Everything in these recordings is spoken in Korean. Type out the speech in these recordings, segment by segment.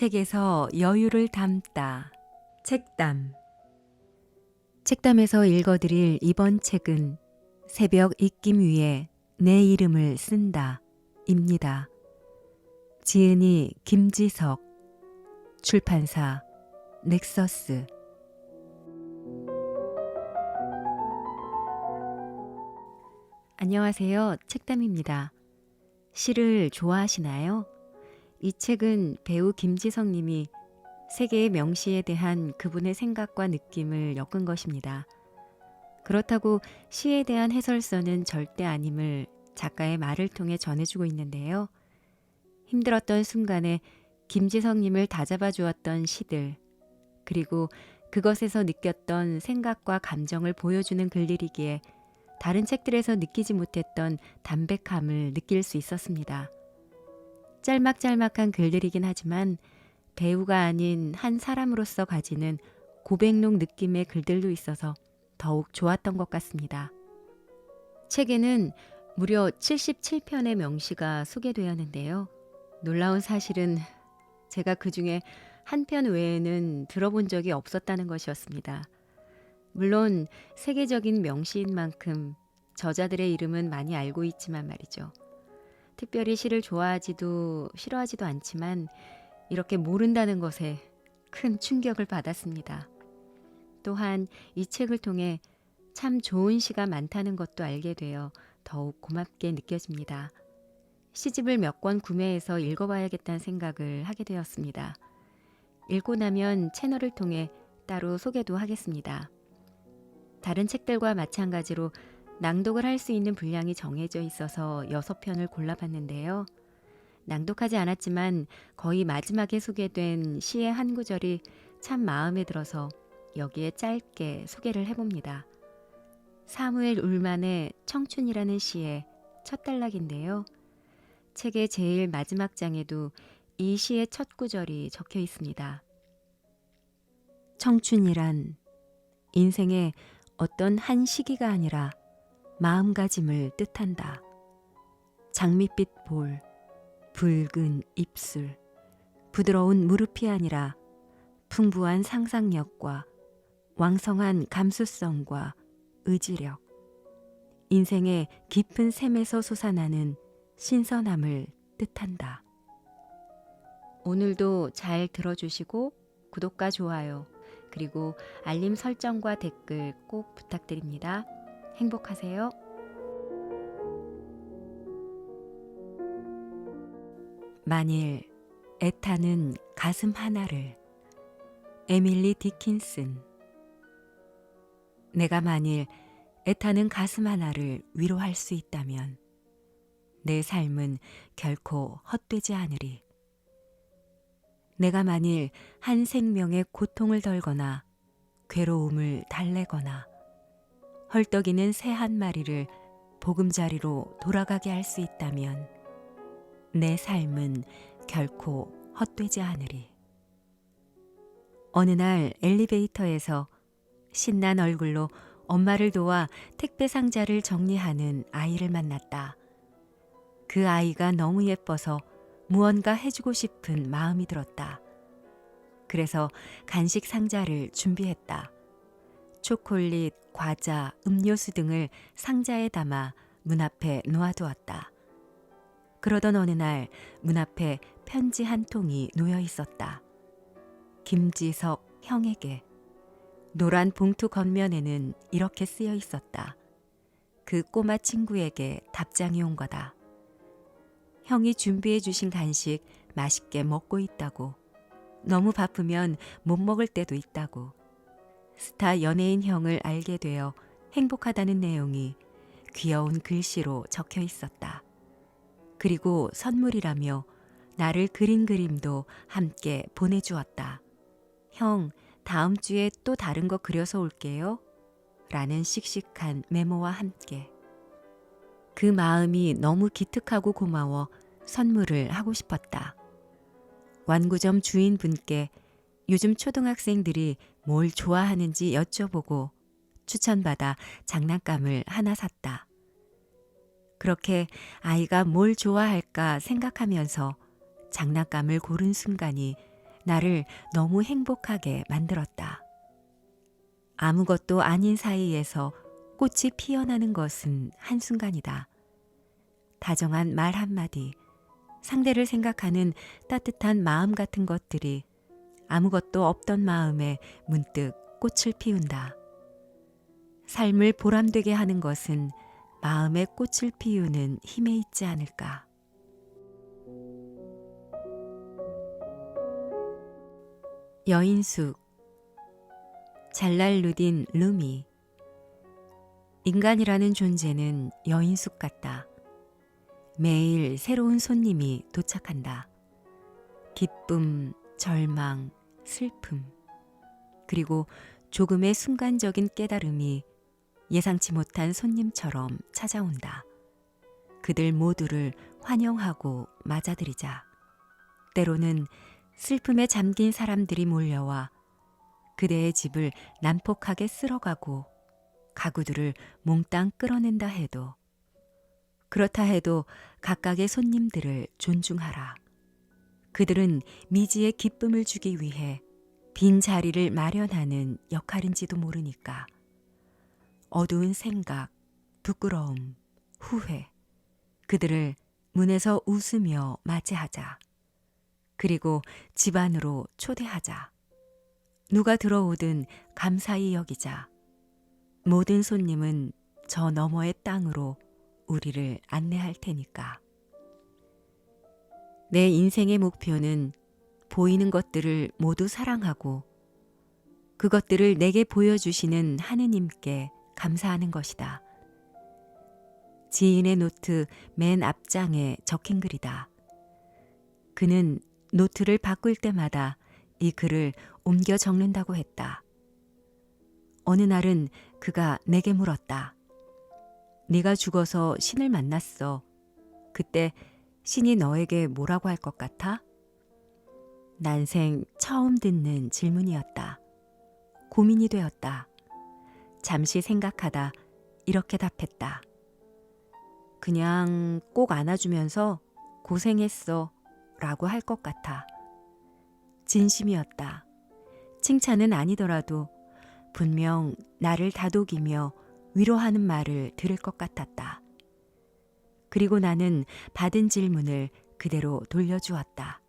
책에서 여유를 담다. 책담. 책담에서 읽어드릴 이번 책은 새벽 입김 위에 내 이름을 쓴다. 입니다. 지은이 김지석. 출판사 넥서스. 안녕하세요. 책담입니다. 시를 좋아하시나요? 이 책은 배우 김지성 님이 세계의 명시에 대한 그분의 생각과 느낌을 엮은 것입니다. 그렇다고 시에 대한 해설서는 절대 아님을 작가의 말을 통해 전해주고 있는데요. 힘들었던 순간에 김지성 님을 다잡아 주었던 시들, 그리고 그것에서 느꼈던 생각과 감정을 보여주는 글들이기에 다른 책들에서 느끼지 못했던 담백함을 느낄 수 있었습니다. 짤막짤막한 글들이긴 하지만 배우가 아닌 한 사람으로서 가지는 고백록 느낌의 글들도 있어서 더욱 좋았던 것 같습니다. 책에는 무려 77편의 명시가 소개되었는데요. 놀라운 사실은 제가 그 중에 한 편 외에는 들어본 적이 없었다는 것이었습니다. 물론 세계적인 명시인 만큼 저자들의 이름은 많이 알고 있지만 말이죠. 특별히 시를 좋아하지도 싫어하지도 않지만 이렇게 모른다는 것에 큰 충격을 받았습니다. 또한 이 책을 통해 참 좋은 시가 많다는 것도 알게 되어 더욱 고맙게 느껴집니다. 시집을 몇 권 구매해서 읽어봐야겠다는 생각을 하게 되었습니다. 읽고 나면 채널을 통해 따로 소개도 하겠습니다. 다른 책들과 마찬가지로 낭독을 할 수 있는 분량이 정해져 있어서 여섯 편을 골라봤는데요. 낭독하지 않았지만 거의 마지막에 소개된 시의 한 구절이 참 마음에 들어서 여기에 짧게 소개를 해봅니다. 사무엘 울만의 청춘이라는 시의 첫 단락인데요. 책의 제일 마지막 장에도 이 시의 첫 구절이 적혀 있습니다. 청춘이란 인생의 어떤 한 시기가 아니라 마음가짐을 뜻한다. 장밋빛 볼, 붉은 입술, 부드러운 무릎이 아니라 풍부한 상상력과 왕성한 감수성과 의지력, 인생의 깊은 샘에서 솟아나는 신선함을 뜻한다. 오늘도 잘 들어주시고 구독과 좋아요, 그리고 알림 설정과 댓글 꼭 부탁드립니다. 행복하세요. 만일 애타는 가슴 하나를 에밀리 디킨슨 내가 만일 애타는 가슴 하나를 위로할 수 있다면 내 삶은 결코 헛되지 않으리. 내가 만일 한 생명의 고통을 덜거나 괴로움을 달래거나 헐떡이는 새 한 마리를 보금자리로 돌아가게 할 수 있다면 내 삶은 결코 헛되지 않으리. 어느 날 엘리베이터에서 신난 얼굴로 엄마를 도와 택배 상자를 정리하는 아이를 만났다. 그 아이가 너무 예뻐서 무언가 해주고 싶은 마음이 들었다. 그래서 간식 상자를 준비했다. 초콜릿, 과자, 음료수 등을 상자에 담아 문 앞에 놓아두었다. 그러던 어느 날 문 앞에 편지 한 통이 놓여 있었다. 김지석 형에게 노란 봉투 겉면에는 이렇게 쓰여 있었다. 그 꼬마 친구에게 답장이 온 거다. 형이 준비해 주신 간식 맛있게 먹고 있다고. 너무 바쁘면 못 먹을 때도 있다고. 스타 연예인 형을 알게 되어 행복하다는 내용이 귀여운 글씨로 적혀 있었다. 그리고 선물이라며 나를 그린 그림도 함께 보내주었다. 형, 다음 주에 또 다른 거 그려서 올게요. 라는 씩씩한 메모와 함께. 그 마음이 너무 기특하고 고마워 선물을 하고 싶었다. 완구점 주인분께 요즘 초등학생들이 뭘 좋아하는지 여쭤보고 추천받아 장난감을 하나 샀다. 그렇게 아이가 뭘 좋아할까 생각하면서 장난감을 고른 순간이 나를 너무 행복하게 만들었다. 아무것도 아닌 사이에서 꽃이 피어나는 것은 한순간이다. 다정한 말 한마디, 상대를 생각하는 따뜻한 마음 같은 것들이 아무것도 없던 마음에 문득 꽃을 피운다. 삶을 보람되게 하는 것은 마음에 꽃을 피우는 힘에 있지 않을까. 여인숙 잘랄루딘 루미 인간이라는 존재는 여인숙 같다. 매일 새로운 손님이 도착한다. 기쁨, 절망, 슬픔, 그리고 조금의 순간적인 깨달음이 예상치 못한 손님처럼 찾아온다. 그들 모두를 환영하고 맞아들이자. 때로는 슬픔에 잠긴 사람들이 몰려와 그대의 집을 난폭하게 쓸어가고 가구들을 몽땅 끌어낸다 해도 그렇다 해도 각각의 손님들을 존중하라. 그들은 미지의 기쁨을 주기 위해 빈 자리를 마련하는 역할인지도 모르니까. 어두운 생각, 부끄러움, 후회. 그들을 문에서 웃으며 맞이하자. 그리고 집 안으로 초대하자. 누가 들어오든 감사히 여기자. 모든 손님은 저 너머의 땅으로 우리를 안내할 테니까. 내 인생의 목표는 보이는 것들을 모두 사랑하고 그것들을 내게 보여주시는 하느님께 감사하는 것이다. 지인의 노트 맨 앞장에 적힌 글이다. 그는 노트를 바꿀 때마다 이 글을 옮겨 적는다고 했다. 어느 날은 그가 내게 물었다. 네가 죽어서 신을 만났어. 그때 신이 너에게 뭐라고 할 것 같아? 난생 처음 듣는 질문이었다. 고민이 되었다. 잠시 생각하다 이렇게 답했다. 그냥 꼭 안아주면서 고생했어 라고 할 것 같아. 진심이었다. 칭찬은 아니더라도 분명 나를 다독이며 위로하는 말을 들을 것 같았다. 그리고 나는 받은 질문을 그대로 돌려주었다.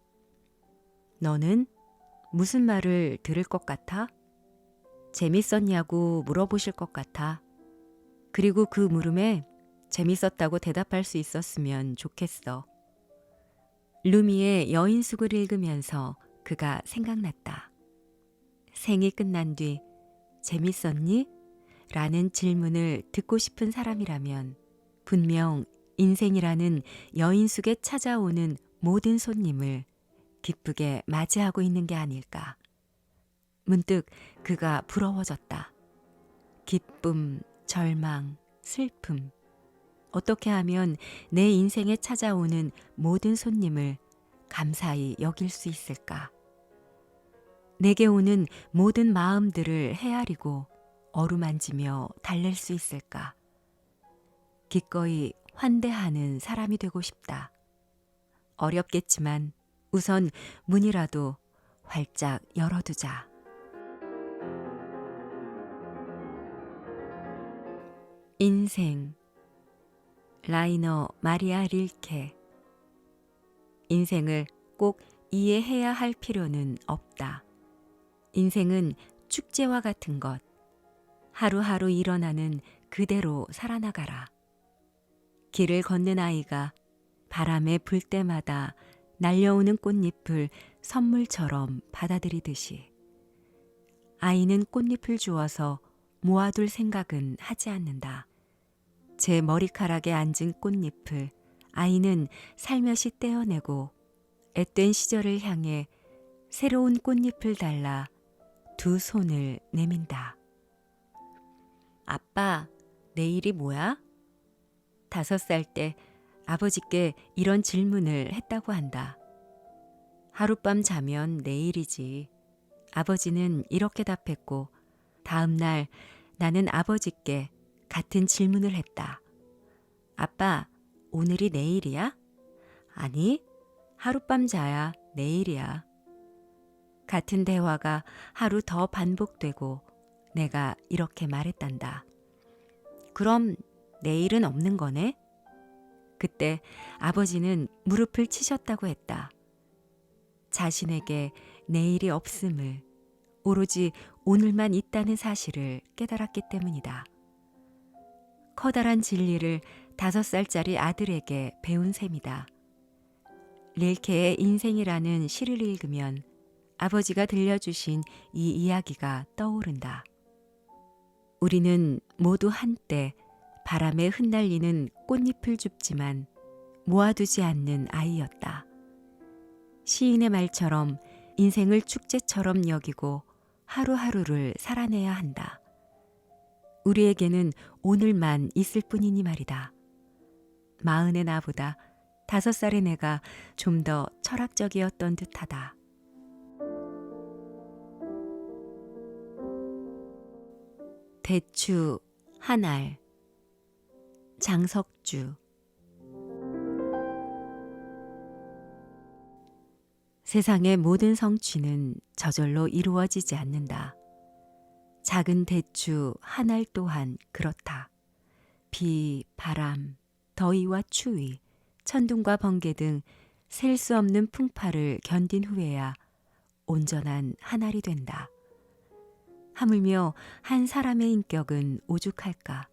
너는 무슨 말을 들을 것 같아? 재밌었냐고 물어보실 것 같아. 그리고 그 물음에 재밌었다고 대답할 수 있었으면 좋겠어. 루미의 여인숙을 읽으면서 그가 생각났다. 생이 끝난 뒤 재밌었니? 라는 질문을 듣고 싶은 사람이라면 분명 인생이라는 여인숙에 찾아오는 모든 손님을 기쁘게 맞이하고 있는 게 아닐까. 문득 그가 부러워졌다. 기쁨, 절망, 슬픔. 어떻게 하면 내 인생에 찾아오는 모든 손님을 감사히 여길 수 있을까? 내게 오는 모든 마음들을 헤아리고 어루만지며 달랠 수 있을까? 기꺼이 환대하는 사람이 되고 싶다. 어렵겠지만 우선 문이라도 활짝 열어두자. 인생 라이너 마리아 릴케 인생을 꼭 이해해야 할 필요는 없다. 인생은 축제와 같은 것. 하루하루 일어나는 그대로 살아나가라. 길을 걷는 아이가 바람에 불 때마다 날려오는 꽃잎을 선물처럼 받아들이듯이 아이는 꽃잎을 주어서 모아둘 생각은 하지 않는다. 제 머리카락에 앉은 꽃잎을 아이는 살며시 떼어내고 앳된 시절을 향해 새로운 꽃잎을 달라 두 손을 내민다. 아빠, 내일이 뭐야? 다섯 살 때 아버지께 이런 질문을 했다고 한다. 하룻밤 자면 내일이지. 아버지는 이렇게 답했고, 다음 날 나는 아버지께 같은 질문을 했다. 아빠, 오늘이 내일이야? 아니, 하룻밤 자야 내일이야. 같은 대화가 하루 더 반복되고 내가 이렇게 말했단다. 그럼 내일은 없는 거네? 그때 아버지는 무릎을 치셨다고 했다. 자신에게 내일이 없음을 오로지 오늘만 있다는 사실을 깨달았기 때문이다. 커다란 진리를 다섯 살짜리 아들에게 배운 셈이다. 릴케의 인생이라는 시를 읽으면 아버지가 들려주신 이 이야기가 떠오른다. 우리는 모두 한때 바람에 흩날리는 꽃잎을 줍지만 모아두지 않는 아이였다. 시인의 말처럼 인생을 축제처럼 여기고 하루하루를 살아내야 한다. 우리에게는 오늘만 있을 뿐이니 말이다. 마흔의 나보다 다섯 살의 내가 좀 더 철학적이었던 듯하다. 대추 한 알 장석주 세상의 모든 성취는 저절로 이루어지지 않는다. 작은 대추 한 알 또한 그렇다. 비, 바람, 더위와 추위, 천둥과 번개 등 셀 수 없는 풍파를 견딘 후에야 온전한 한 알이 된다. 하물며 한 사람의 인격은 오죽할까?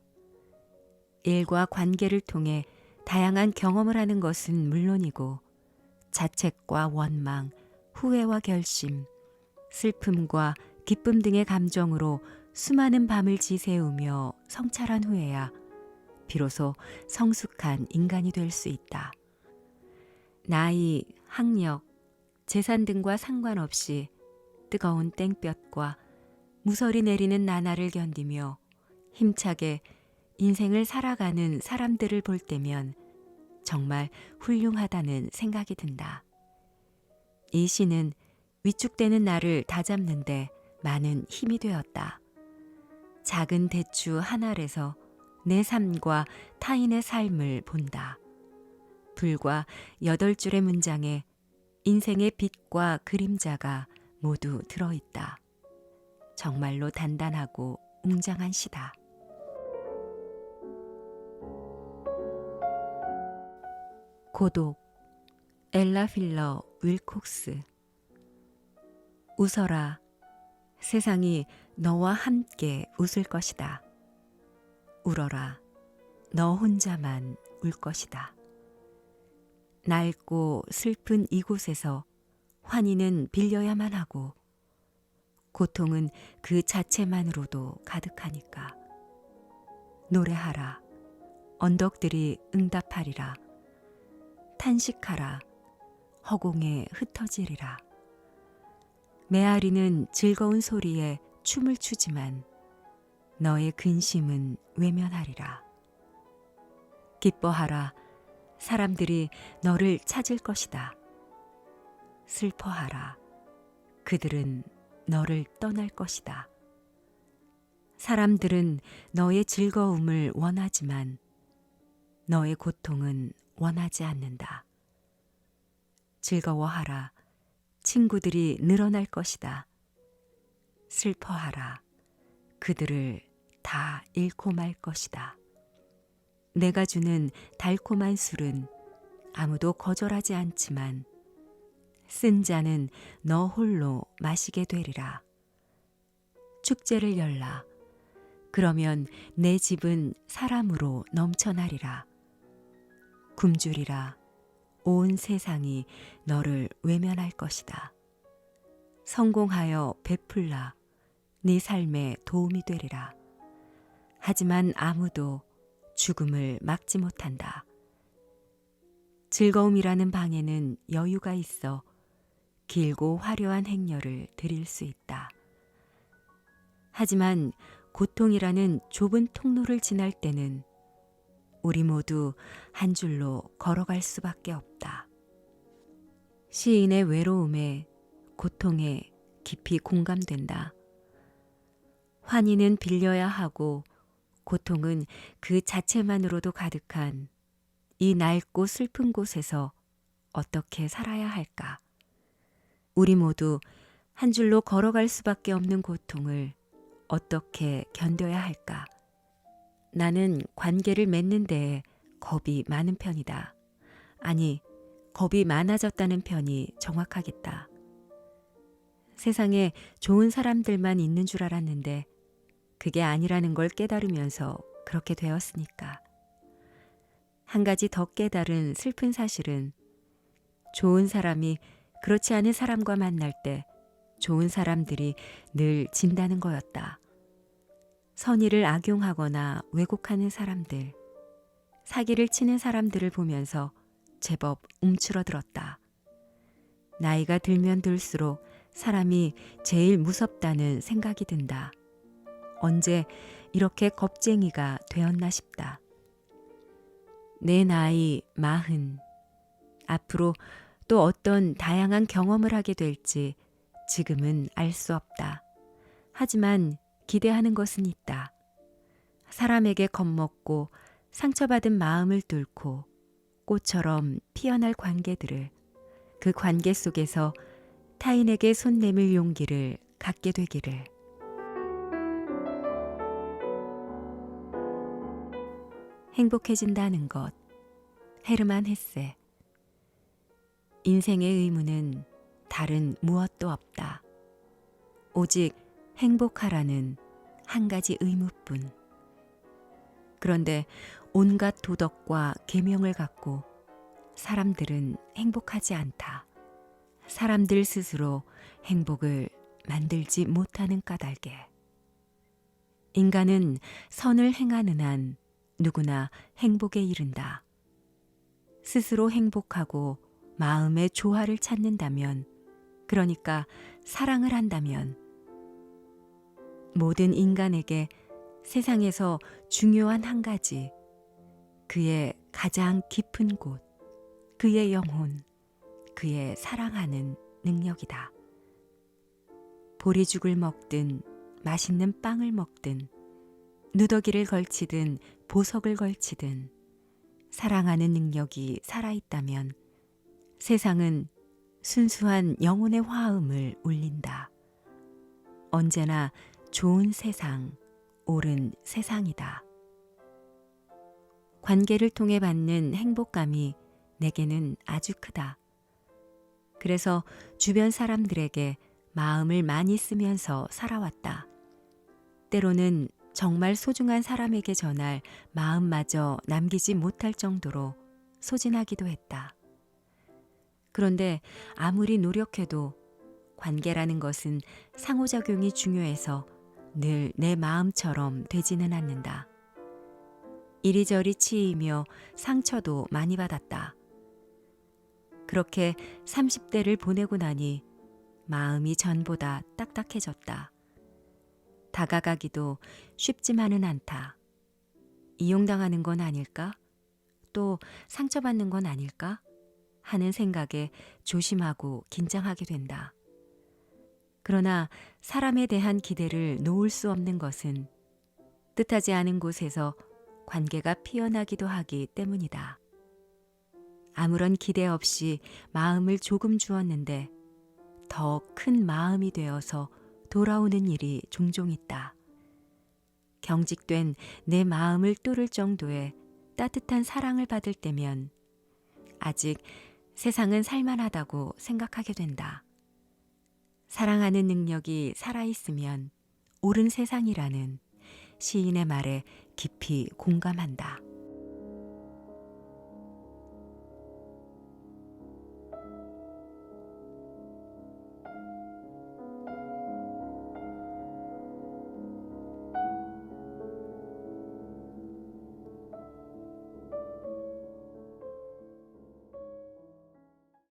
일과 관계를 통해 다양한 경험을 하는 것은 물론이고 자책과 원망, 후회와 결심, 슬픔과 기쁨 등의 감정으로 수많은 밤을 지새우며 성찰한 후에야 비로소 성숙한 인간이 될 수 있다. 나이, 학력, 재산 등과 상관없이 뜨거운 땡볕과 무서리 내리는 나날을 견디며 힘차게 인생을 살아가는 사람들을 볼 때면 정말 훌륭하다는 생각이 든다. 이 시는 위축되는 나를 다잡는데 많은 힘이 되었다. 작은 대추 한 알에서 내 삶과 타인의 삶을 본다. 불과 여덟 줄의 문장에 인생의 빛과 그림자가 모두 들어있다. 정말로 단단하고 웅장한 시다. 고독 엘라 필러 윌콕스 웃어라 세상이 너와 함께 웃을 것이다. 울어라 너 혼자만 울 것이다. 낡고 슬픈 이곳에서 환희는 빌려야만 하고 고통은 그 자체만으로도 가득하니까. 노래하라. 언덕들이 응답하리라. 탄식하라. 허공에 흩어지리라. 메아리는 즐거운 소리에 춤을 추지만 너의 근심은 외면하리라. 기뻐하라. 사람들이 너를 찾을 것이다. 슬퍼하라. 그들은 너를 떠날 것이다. 사람들은 너의 즐거움을 원하지만 너의 고통은 원하지 않는다. 즐거워하라. 친구들이 늘어날 것이다. 슬퍼하라. 그들을 다 잃고 말 것이다. 내가 주는 달콤한 술은 아무도 거절하지 않지만 쓴 자는 너 홀로 마시게 되리라. 축제를 열라. 그러면 내 집은 사람으로 넘쳐나리라. 굶주리라. 온 세상이 너를 외면할 것이다. 성공하여 베풀라. 네 삶에 도움이 되리라. 하지만 아무도 죽음을 막지 못한다. 즐거움이라는 방에는 여유가 있어 길고 화려한 행렬을 드릴 수 있다. 하지만 고통이라는 좁은 통로를 지날 때는 우리 모두 한 줄로 걸어갈 수밖에 없다. 시인의 외로움에 고통에 깊이 공감된다. 환희는 빌려야 하고 고통은 그 자체만으로도 가득한 이 낡고 슬픈 곳에서 어떻게 살아야 할까? 우리 모두 한 줄로 걸어갈 수밖에 없는 고통을 어떻게 견뎌야 할까? 나는 관계를 맺는 데에 겁이 많은 편이다. 아니, 겁이 많아졌다는 편이 정확하겠다. 세상에 좋은 사람들만 있는 줄 알았는데 그게 아니라는 걸 깨달으면서 그렇게 되었으니까. 한 가지 더 깨달은 슬픈 사실은 좋은 사람이 그렇지 않은 사람과 만날 때 좋은 사람들이 늘 진다는 거였다. 선의를 악용하거나 왜곡하는 사람들, 사기를 치는 사람들을 보면서 제법 움츠러들었다. 나이가 들면 들수록 사람이 제일 무섭다는 생각이 든다. 언제 이렇게 겁쟁이가 되었나 싶다. 내 나이 마흔. 앞으로 또 어떤 다양한 경험을 하게 될지 지금은 알 수 없다. 하지만 기대하는 것은 있다. 사람에게 겁먹고 상처받은 마음을 뚫고 꽃처럼 피어날 관계들을 그 관계 속에서 타인에게 손 내밀 용기를 갖게 되기를. 행복해진다는 것. 헤르만 헤세. 인생의 의무는 다른 무엇도 없다. 오직 행복하라는 한 가지 의무뿐. 그런데 온갖 도덕과 계명을 갖고 사람들은 행복하지 않다. 사람들 스스로 행복을 만들지 못하는 까닭에. 인간은 선을 행하는 한 누구나 행복에 이른다. 스스로 행복하고 마음의 조화를 찾는다면, 그러니까 사랑을 한다면, 모든 인간에게 세상에서 중요한 한 가지, 그의 가장 깊은 곳, 그의 영혼, 그의 사랑하는 능력이다. 보리죽을 먹든 맛있는 빵을 먹든 누더기를 걸치든 보석을 걸치든 사랑하는 능력이 살아있다면 세상은 순수한 영혼의 화음을 울린다. 언제나 좋은 세상, 옳은 세상이다. 관계를 통해 받는 행복감이 내게는 아주 크다. 그래서 주변 사람들에게 마음을 많이 쓰면서 살아왔다. 때로는 정말 소중한 사람에게 전할 마음마저 남기지 못할 정도로 소진하기도 했다. 그런데 아무리 노력해도 관계라는 것은 상호작용이 중요해서 늘 내 마음처럼 되지는 않는다. 이리저리 치이며 상처도 많이 받았다. 그렇게 30대를 보내고 나니 마음이 전보다 딱딱해졌다. 다가가기도 쉽지만은 않다. 이용당하는 건 아닐까? 또 상처받는 건 아닐까? 하는 생각에 조심하고 긴장하게 된다. 그러나 사람에 대한 기대를 놓을 수 없는 것은 뜻하지 않은 곳에서 관계가 피어나기도 하기 때문이다. 아무런 기대 없이 마음을 조금 주었는데 더 큰 마음이 되어서 돌아오는 일이 종종 있다. 경직된 내 마음을 뚫을 정도의 따뜻한 사랑을 받을 때면 아직 세상은 살만하다고 생각하게 된다. 사랑하는 능력이 살아있으면 옳은 세상이라는 시인의 말에 깊이 공감한다.